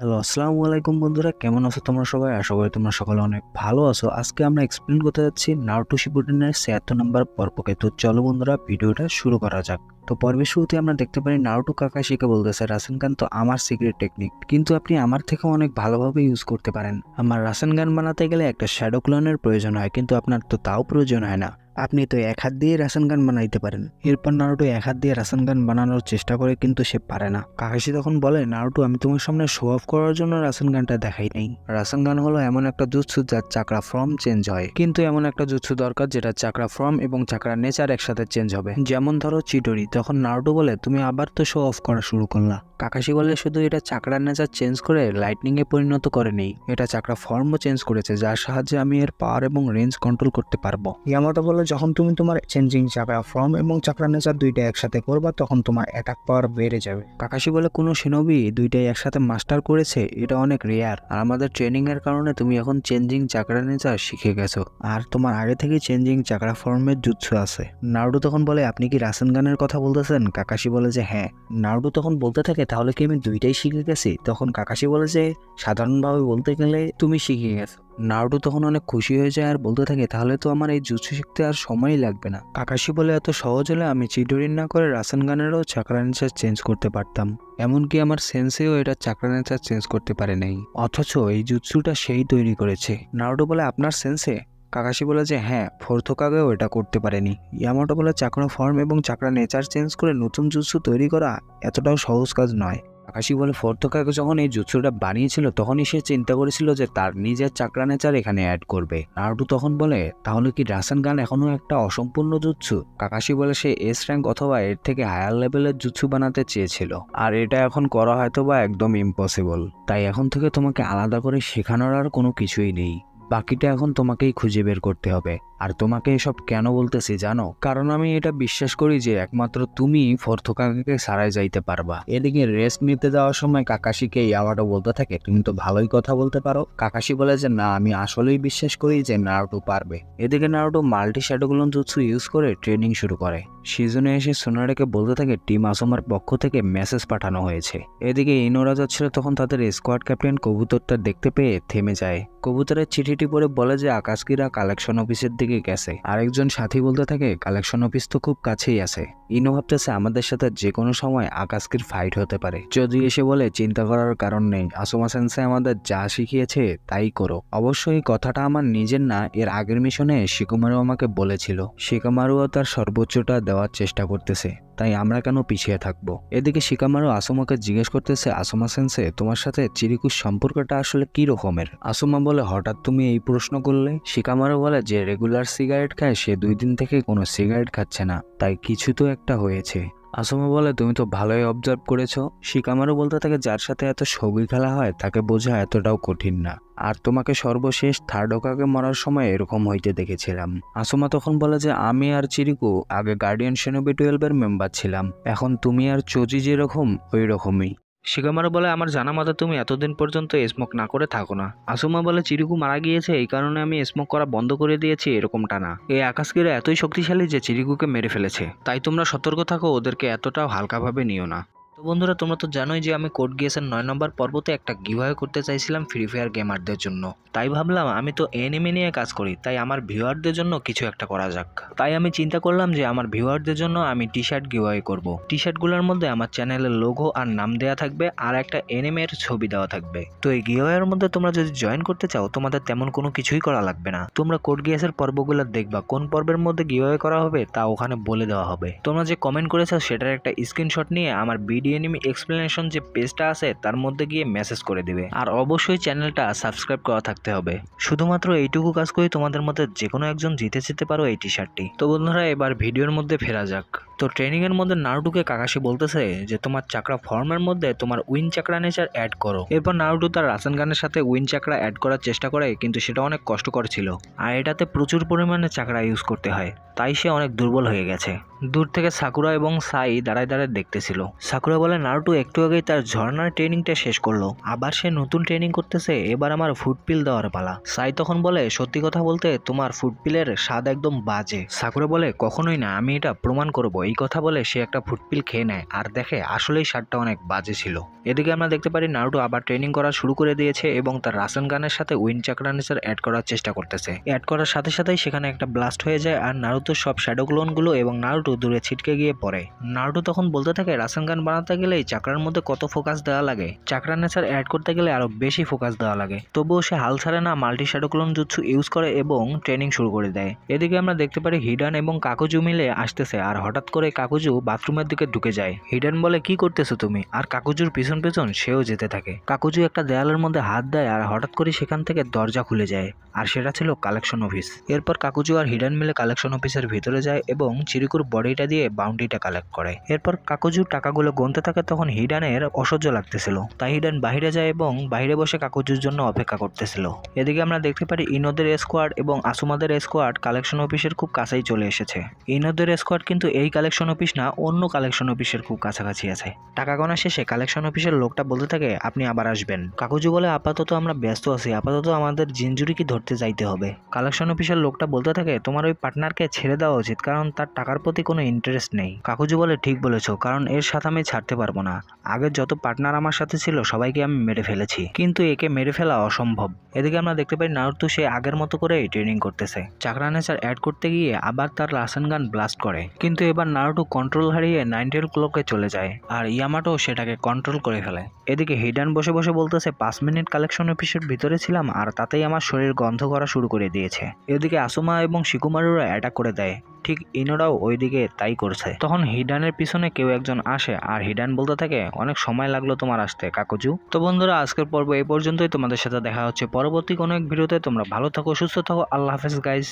Hello আসসালামু আলাইকুম বন্ধুরা, কেমন আছো তোমরা সবাই? আশা করি তোমরা সকলে অনেক ভালো আছো। আজকে আমরা এক্সপ্লেন করতে যাচ্ছি নারুটো শিপুডেনের ছিয়াত্তর নম্বর পর্বকে তো চলো বন্ধুরা, ভিডিওটা শুরু করা যাক। তো পর্বের শুরুতে আমরা দেখতে পারি নারুটো কাকাশিকে বলতেছে রাসেন গান তো আমার সিক্রেট টেকনিক কিন্তু আপনি আমার থেকে অনেক ভালোভাবে ইউজ করতে পারেন। আমার রাসেন গান বানাতে গেলে একটা শ্যাডো ক্লোনের প্রয়োজন হয়, কিন্তু আপনার তো তাও প্রয়োজন হয় না। আপনি তো এক হাত দিয়ে রাসান গান বানাইতে পারেন। এরপর নারুটো এক হাত দিয়ে রাসান গান বানানোর চেষ্টা করে কিন্তু সে পারে না। কাকাশি তখন বলে, নারুটো, আমি তোমার সামনে শো অফ করার জন্য রাসান গানটা দেখাই নাই। রাসান গান হলো এমন একটা জুৎসু যার চাকরা ফর্ম চেঞ্জ হয়। কিন্তু এমন একটা জুৎসু দরকার যেটা চাকরা ফর্ম এবং চাকরা নেচার একসাথে চেঞ্জ হবে। যেমন ধরো চিটোরি তখন নারুটো বলে, তুমি আবার তো শো অফ করা শুরু করলা। কাকাশি বলে, শুধু এটা চাকরা নেচার চেঞ্জ করে লাইটনিং এ পরিণত করে নেই। এটা চাকরা ফর্মও চেঞ্জ করেছে, যার সাহায্যে আমি এর পাওয়ার এবং রেঞ্জ কন্ট্রোল করতে পারব। ইয়ামাটো বলে যখন তুমি তোমার চেঞ্জিং চাকরা ফর্ম এবং চাকরা নেচার দুইটা একসাথে করবা, তখন তোমার অ্যাটাক পাওয়ার বেড়ে যাবে। কাকাশি বলে, কোনো সিনবি দুইটাই একসাথে মাস্টার করেছে, এটা অনেক রেয়ার আর আমাদের ট্রেনিং এর কারণে তুমি এখন চেঞ্জিং চাকরা নেচার শিখে গেছো। আর তোমার আগে থেকে চেঞ্জিং চাকরা ফর্মের জুৎসু আছে। নারুডো তখন বলে, আপনি কি রাসেন গানের কথা বলতেছেন? কাকাশি বলে যে হ্যাঁ। নারুডো তখন বলতে থাকে, তাহলে কি আমি দুইটাই শিখে গেছি? তখন কাকাশি বলে যে, সাধারণভাবে বলতে গেলে তুমি শিখে গেছো। নারুডো তখন অনেক খুশি হয়ে যায় আর বলতে থাকে, তাহলে তো আমার এই জুৎসু শিখতে আর সময়ই লাগবে না। কাকাশি বলে, এত সহজ হলে আমি চিডোরিন না করে রাসান গানেরও চাকরা নেচার চেঞ্জ করতে পারতাম। এমনকি আমার সেন্সেও এটা চাকরা নেচার চেঞ্জ করতে পারে নাই। অথচ এই জুৎসুটা সেই তৈরি করেছে। নারুডো বলে, আপনার সেন্সে? কাকাশি বলে যে হ্যাঁ ফোর্থকাগেও এটা করতে পারেনি। ইয়ামাটো বলে, চাকরা ফর্ম এবং চাকরা নেচার চেঞ্জ করে নতুন জুৎসু তৈরি করা এতটাও সহজ কাজ নয়। আকাশি বলে ফোর্থকাকে যখন এই জুৎসুটা বানিয়েছিল, তখনই সে চিন্তা করেছিল যে তার নিজের চাকরা নেচার এখানে অ্যাড করবে। নারুটু তখন বলে, তাহলে কি রাসান গান এখনও একটা অসম্পূর্ণ জুৎসু? কাকাশি বলে, সে এস র্যাঙ্ক অথবা এর থেকে হায়ার লেভেলের জুৎসু বানাতে চেয়েছিল। আর এটা এখন করা হয়তো বা একদম ইম্পসিবল তাই এখন থেকে তোমাকে আলাদা করে শেখানোর আর কোনো কিছুই নেই। বাকিটা এখন তোমাকেই খুঁজে বের করতে হবে। আর তোমাকে এসব কেন বলতেছি জানো? কারণ আমি এটা বিশ্বাস করি যে একমাত্র তুমি ফর্থকাকে সারাই যাইতে পারবা। এদিকে রেস্ট নিতে যাওয়ার সময় কাকাশিকে ইয়াওয়াটো বলতে থাকে, তুমি তো ভালোই কথা বলতে পারো। কাকাশি বলে যে, না, আমি আসলেই বিশ্বাস করি যে নারুটো পারবে। এদিকে নারুটো মাল্টি শ্যাডোগুলো জুৎসু ইউজ করে ট্রেনিং শুরু করে। সিজনে এসে সোনারাকে বলতে থাকে, টিম আসমার পক্ষ থেকে মেসেজ পাঠানো হয়েছে। এদিকে ইনোরা যাচ্ছিল তখন তাদের স্কোয়াড ক্যাপ্টেন কবুতরটা দেখতে পেয়ে থেমে যায়। কবুতরের চিঠিটি পড়ে বলে যে আকাশকিরা কালেকশন অফিসের দিকে গেছে। আরেকজন সাথী বলতে থাকে কালেকশন অফিস তো খুব কাছেই আছে। ইনো ভাবতেছে আমাদের সাথে যে কোনো সময় আকাশকির ফাইট হতে পারে। যদি এসে বলে চিন্তা করার কারণ নেই। আসোমা সেন্সে আমাদের যা শিখিয়েছে তাই করো। অবশ্যই কথাটা আমার নিজের না, এর আগের মিশনে শিকুমারু আমাকে বলেছিল। শিকামারুও তার সর্বোচ্চটা দেওয়ার চেষ্টা করতেছে। তাই আমরা কেন পিছিয়ে থাকব? এদিকে শিকামারু আসমাকে জিজ্ঞেস করতেছে, আসমা সেন্সে, তোমার সাথে চিরিকুর সম্পর্কটা আসলে কি রকমের? আসমা বলে, হঠাৎ তুমি এই প্রশ্ন করলে? শিকামারু বলে, যে রেগুলার সিগারেট খায়, সে দুই দিন থেকে কোনো সিগারেট খাচ্ছে না, তাই কিছু তো একটা হয়েছে। আসমা বলে, তুমি তো ভালোই অবজার্ভ করেছ। শিকামারু বলতে থাকে, যার সাথে এত ছবি খেলা হয়, তাকে বোঝা এতটাও কঠিন না। আর তোমাকে সর্বশেষ থার্ড ওকাকে মরার সময় এরকম হইতে দেখেছিলাম। আসমা তখন বলে যে, আমি আর চিরিকু আগে গার্ডিয়ান সেনোবি টুয়েলভের মেম্বার ছিলাম। এখন তুমি আর চজি যেরকম ওই রকমই শিকামারু বলে, আমার জানা মতে তুমি এতদিন পর্যন্ত স্মোক না করে থাকো না। আসুমা বলে, চিরুকু মারা গিয়েছে, এই কারণে আমি স্মোক করা বন্ধ করে দিয়েছি এরকমটা না। এই আকাশকিরা এতই শক্তিশালী যে চিরিকুকে মেরে ফেলেছে। তাই তোমরা সতর্ক থাকো, ওদেরকে এতটাও হালকাভাবে নিও না। তো বন্ধুরা, তোমরা তো জানোই যে আমি কোড গিয়েছেন নয় নম্বর পর্বতে একটা গিভওয়ে করতে চাইছিলাম ফ্রি ফায়ার গেমারদের জন্য। তাই ভাবলাম আমি তো এনিমে নিয়ে কাজ করি, তাই আমার ভিউয়ারদের জন্য কিছু একটা করা যাক। তাই আমি চিন্তা করলাম যে আমার ভিউয়ারদের জন্য আমি টি শার্ট গিভওয়ে করব। টি শার্টগুলোর মধ্যে আমার চ্যানেলের লোগো আর নাম দেওয়া থাকবে আর একটা এনিমের ছবি দেওয়া থাকবে। তো এই গিভওয়ের মধ্যে তোমরা যদি জয়েন করতে চাও, তোমাদের তেমন কোনো কিছুই করা লাগবে না। তোমরা কোড গিয়েসের পর্বগুলো দেখবা, কোন পর্বের মধ্যে গিভওয়ে করা হবে তা ওখানে বলে দেওয়া হবে। তোমরা যে কমেন্ট করেছ সেটার একটা স্ক্রিনশট নিয়ে আমার বিডি এনিমি এক্সপ্লেনেশন যে পেজটা আছে, তার মধ্যে গিয়ে মেসেজ করে দেবে। আর অবশ্যই চ্যানেলটা সাবস্ক্রাইব করা থাকতে হবে। শুধুমাত্র এইটুকু কাজ করে, তোমাদের মধ্যে যে কোনো একজন জিতে যেতে পারো এই টি। শার্টটি তো বন্ধুরা, এবার ভিডিওর মধ্যে ফেরা যাক। তো ট্রেনিং এর মধ্যে নারুটুকে কাকাশি বলতেছে যে, তোমার চাকরা ফর্মের মধ্যে তোমার উইন চাকরা নেচার অ্যাড করো। এরপর নারুটু তার রাসান গানের সাথে উইন চাকরা অ্যাড করার চেষ্টা করে, কিন্তু সেটা অনেক কষ্টকর ছিল। আর এটাতে প্রচুর পরিমাণে চাকরা ইউজ করতে হয়। তাই সে অনেক দুর্বল হয়ে গেছে। দূর থেকে সাকুরা এবং সাই দাঁড়ায় দাঁড়ায় দেখতেছিল। সাকুরা বলে, নারুটো, একটু আগেই তার ঝর্ণার ট্রেনিংটা শেষ করল। আবার সে নতুন ট্রেনিং করতেছে, এবার আমার ফুটপিল দেওয়ার পালা। সাই তখন বলে, সত্যি কথা বলতে, তোমার ফুটপিলের স্বাদ একদম বাজে। সাকুরা বলে, কখনোই না, আমি এটা প্রমাণ করব। এই কথা বলে সে একটা ফুটপিল খেয়ে নেয়। আর দেখে আসলেই স্বাদটা অনেক বাজে ছিল। এদিকে আমরা দেখতে পারি, নারুটো আবার ট্রেনিং করা শুরু করে দিয়েছে এবং তার রাসেন গানের সাথে উইন চাকরানিসের অ্যাড করার চেষ্টা করতেছে। অ্যাড করার সাথে সাথেই সেখানে একটা ব্লাস্ট হয়ে যায়, আর নারুতো সব শ্যাডো গুলো এবং নারুটো দূরে ছিটকে গিয়ে পড়ে। নারুটো তখন বলতে থাকে রাসেন গান বানাতে গেলেই চাকরার মধ্যে কত ফোকাস দেওয়া লাগে? চাকরা নেচার অ্যাড করতে গেলে আরও বেশি ফোকাস দেওয়া লাগে। তবুও সে হাল ছাড়ে না multi shadow clone jutsu use করে এবং ট্রেনিং শুরু করে দেয়। এদিকে আমরা দেখতে পারি হিডান এবং কাকুজু মিলে আসতেছে আর হঠাৎ করে কাকুজু বাথরুমের দিকে ঢুকে যায়। হিডান বলে, কি করতেছো তুমি? আর কাকুজুর পিছন পিছন সেও যেতে থাকে। কাকুজু একটা দেয়ালের মধ্যে হাত দেয় আর হঠাৎ করে সেখান থেকে দরজা খুলে যায়, আর সেটা ছিল কালেকশন অফিস এরপর কাকুজু আর হিডান মিলে কালেকশন অফিসের ভিতরে যায় এবং চিরিকুর বডিটা দিয়ে বাউন্ডিটা কালেক্ট করে। এরপর কাকুজু টাকাগুলো গুনতে থাকে তখন হিডানের অসহ্য লাগতেছিল। তাই হিডান বাইরে যায় এবং বাইরে বসে কাকুজুর জন্য অপেক্ষা করতেছিল। এদিকে আমরা দেখতে পারি ইনোদের স্কোয়াড এবং আসুমাদের স্কোয়াড কালেকশন অফিসের খুব কাছেই চলে এসেছে। ইনোদের স্কোয়াড কিন্তু এই কালেকশন অফিস না, অন্য কালেকশন অফিসের খুব কাছাকাছি আছে। টাকা গোনা শেষে কালেকশন অফিসের লোকটা বলতে থাকে, আপনি আবার আসবেন। কাকুজু বলে, আপাতত আমরা ব্যস্ত আছি, আপাতত আমাদের জিনজুরি কি ধরতে যাইতে হবে। কালেকশন অফিসের লোকটা বলতে থাকে, তোমার ওই পার্টনারকে ছেড়ে দেওয়া উচিত, কারণ তার টাকার প্রতি কোনো ইন্টারেস্ট নেই। কাকুজু বলে, ঠিক বলেছ, কারণ এর সাথে আমি ছাড়তে পারব না। আগের যত পার্টনার আমার সাথে ছিল, সবাইকে আমি মেরে ফেলেছি। কিন্তু একে মেরে ফেলা অসম্ভব। এদিকে আমরা দেখতে পাই নারুতো, সে আগের মতো করেই ট্রেনিং করতেছে। চাকরা নেচার অ্যাড করতে গিয়ে আবার তার রাসান গান ব্লাস্ট করে। কিন্তু এবার নারুটো কন্ট্রোল হারিয়ে নাইনটেল ক্লকে চলে যায়, আর ইয়ামাটো সেটাকে কন্ট্রোল করে ফেলে। এদিকে হিডান বসে বসে বলতেছে, পাঁচ মিনিট কালেকশন অফিসের ভিতরে ছিলাম, আর তাতেই আমার শরীর গন্ধ করা শুরু করে দিয়েছে। এদিকে আসুমা এবং শিকুমারুরা অ্যাটাক করে দেয়। ঠিক ইনোরাও ওইদিকে তাই করছে। তখন হিডানের পিছনে কেউ একজন আসে আর হিডান বলতে থাকে, অনেক সময় লাগল তোমার আসতে, কাকুজু। তো বন্ধুরা, আজকের পর্ব এই পর্যন্তই। তোমাদের সাথে দেখা হচ্ছে পরবর্তী কোনো এক ভিডিওতে। তোমরা ভালো থাকো, সুস্থ থাকো। আল্লাহ হাফেজ গাইজ